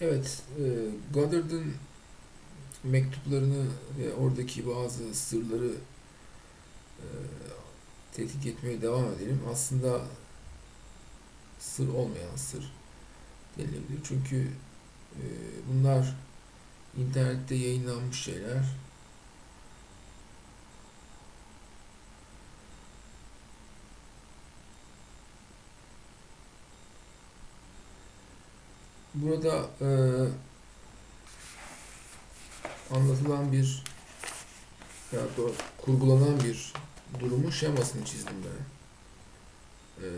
Evet, e, Goddard'ın mektuplarını ve oradaki bazı sırları e, tetkik etmeye devam edelim. Aslında sır olmayan sır denilebilir. Çünkü e, bunlar internette yayınlanmış şeyler. Burada e, anlatılan bir ya da kurgulanan bir durumun şemasını çizdim ben. E,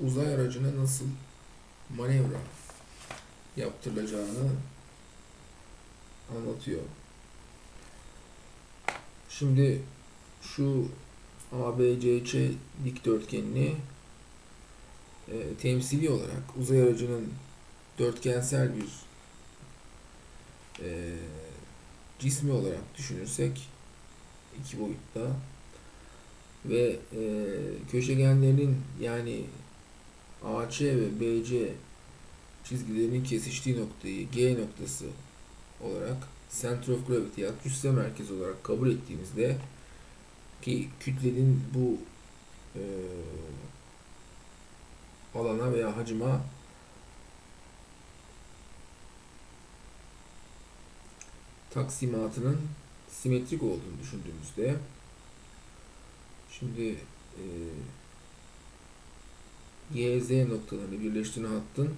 uzay aracına nasıl manevra yaptırılacağını anlatıyor. Şimdi şu ABCC dikdörtgenini e, temsili olarak uzay aracının dörtgensel bir e, cismi olarak düşünürsek iki boyutta ve e, köşegenlerinin yani AC ve BC çizgilerinin kesiştiği noktayı G noktası olarak center of gravity ya kütle merkezi olarak kabul ettiğimizde ki kütlenin bu e, alana veya hacima taksimatının simetrik olduğunu düşündüğümüzde şimdi e, YZ noktalarını birleştiren hattın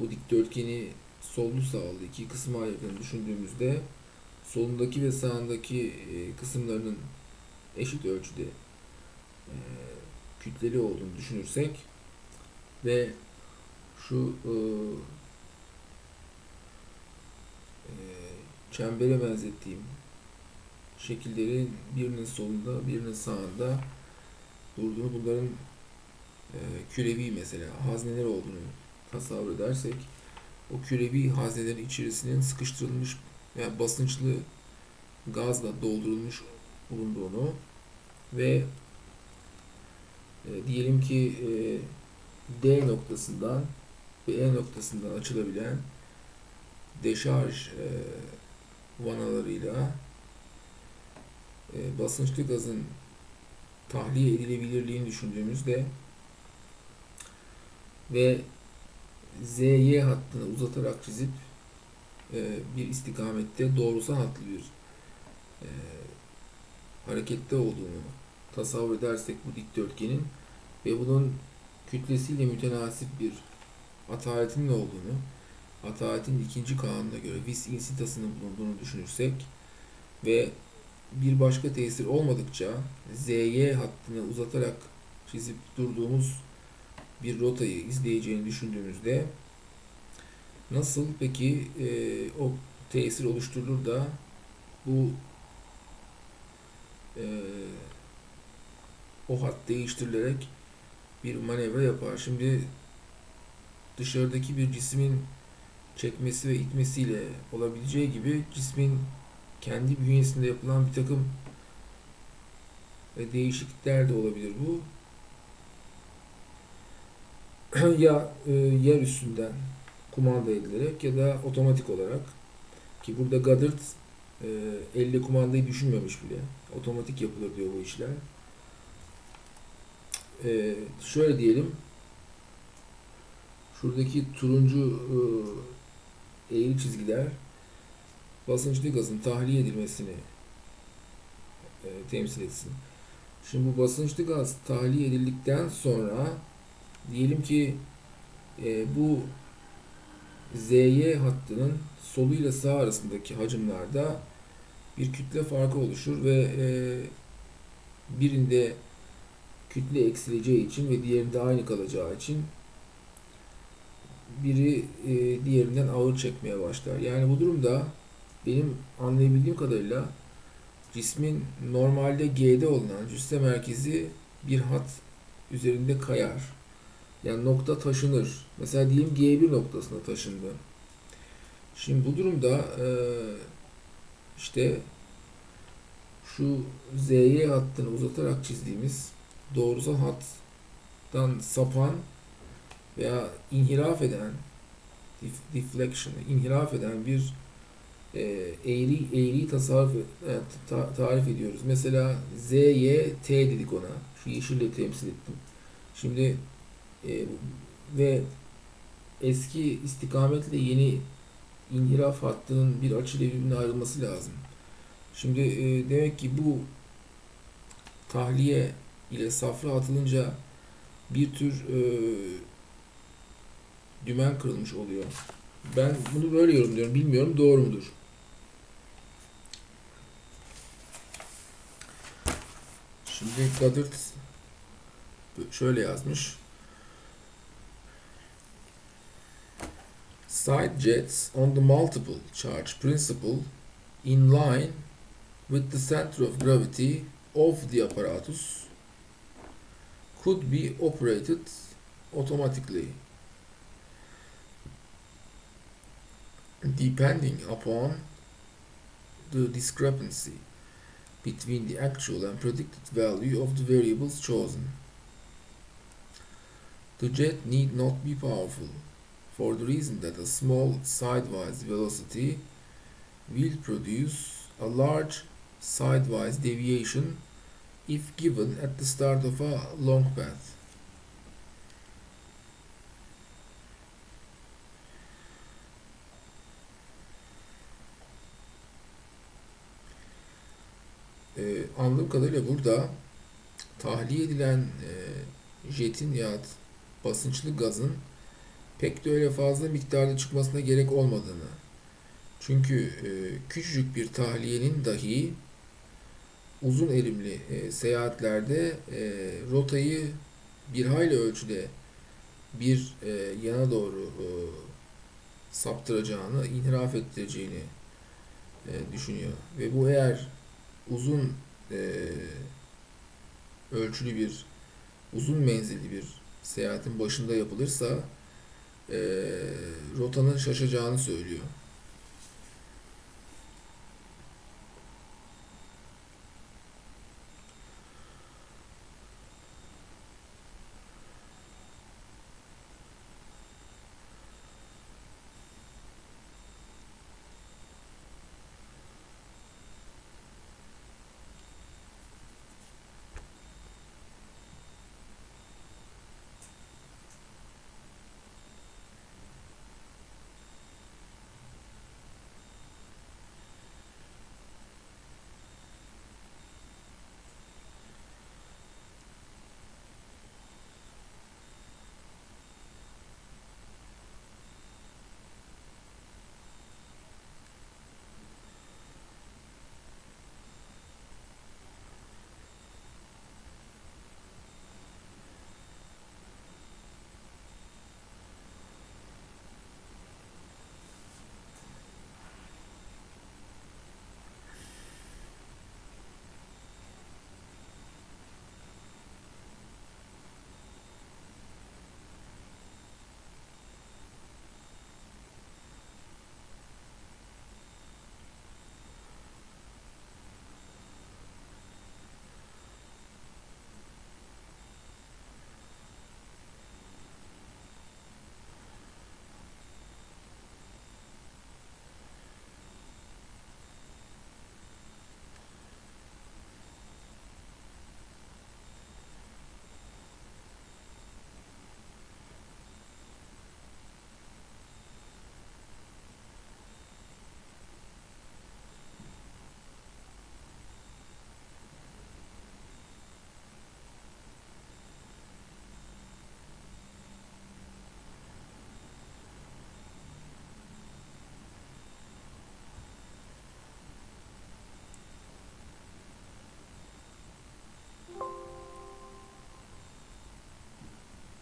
bu dikdörtgeni sollu sağlı iki kısma ayırdığını düşündüğümüzde solundaki ve sağındaki e, kısımlarının eşit ölçüde e, kütleli olduğunu düşünürsek ve şu e, e, çembere benzettiğim şekillerin birinin solunda birinin sağında durduğunu bunların e, kürevi mesela hazneler olduğunu tasavvur edersek o kürevi haznelerin içerisinin sıkıştırılmış veya basınçlı gazla doldurulmuş bulunduğunu ve e, diyelim ki e, D noktasından ve E noktasından açılabilen deşarj e, vanalarıyla e, basınçlı gazın tahliye edilebilirliğini düşündüğümüzde ve ZY hattını uzatarak çizip e, bir istikamette doğrusal hatlı bir e, harekette olduğunu tasavvur edersek bu dikdörtgenin ve bunun kütlesiyle mütenasip bir ataletinin olduğunu, ataletin ikinci kanununa göre vis insitasının bulunduğunu düşünürsek ve bir başka tesir olmadıkça ZY hattını uzatarak çizip durduğumuz bir rotayı izleyeceğini düşündüğümüzde nasıl peki e, o tesir oluşturulur da bu e, o hat değiştirilerek bir manevra yapar. Şimdi dışarıdaki bir cismin çekmesi ve itmesiyle olabileceği gibi cismin kendi bünyesinde yapılan bir takım e, değişiklikler de olabilir bu. ya e, yer üstünden kumanda edilerek ya da otomatik olarak ki burada Goddard e, elle kumandayı düşünmemiş bile. Otomatik yapılır diyor bu işler. E, şöyle diyelim. Şuradaki turuncu e, eğri çizgiler basınçlı gazın tahliye edilmesini e, temsil etsin. Şimdi bu basınçlı gaz tahliye edildikten sonra diyelim ki e, bu ZY hattının soluyla sağ arasındaki hacimlerde bir kütle farkı oluşur ve e, birinde kütle eksileceği için ve diğerinde aynı kalacağı için biri e, diğerinden ağır çekmeye başlar. Yani bu durumda benim anlayabildiğim kadarıyla cismin normalde G'de olunan cüsse merkezi bir hat üzerinde kayar. Yani nokta taşınır. Mesela diyelim G1 noktasına taşındı. Şimdi bu durumda e, işte şu ZY hattını uzatarak çizdiğimiz doğrusal hattan sapan veya inhiraf eden def- deflection, inhiraf eden bir e, eğri eğriyi tasarruf e, ta- tarif ediyoruz. Mesela ZY T dedik ona. Şu yeşille temsil ettim. Şimdi e, ve eski istikametle yeni inhiraf hattının bir açıyla birbirine ayrılması lazım. Şimdi e, demek ki bu tahliye ile safra atılınca bir tür e, dümen kırılmış oluyor. Ben bunu böyle yorumluyorum. Bilmiyorum doğru mudur? Şimdi Goddard şöyle yazmış. Side jets on the multiple charge principle in line with the center of gravity of the apparatus could be operated automatically depending upon the discrepancy between the actual and predicted value of the variables chosen. The jet need not be powerful for the reason that a small sidewise velocity will produce a large sidewise deviation if given at the start of a long path. Ee, anladığım kadarıyla burada tahliye edilen e, jetin ya basınçlı gazın pek de öyle fazla miktarda çıkmasına gerek olmadığını. Çünkü e, küçücük bir tahliyenin dahi uzun erimli e, seyahatlerde e, rotayı bir hayli ölçüde bir e, yana doğru e, saptıracağını, inhiraf ettireceğini e, düşünüyor. Ve bu eğer uzun e, ölçülü bir uzun menzilli bir seyahatin başında yapılırsa e, rotanın şaşacağını söylüyor.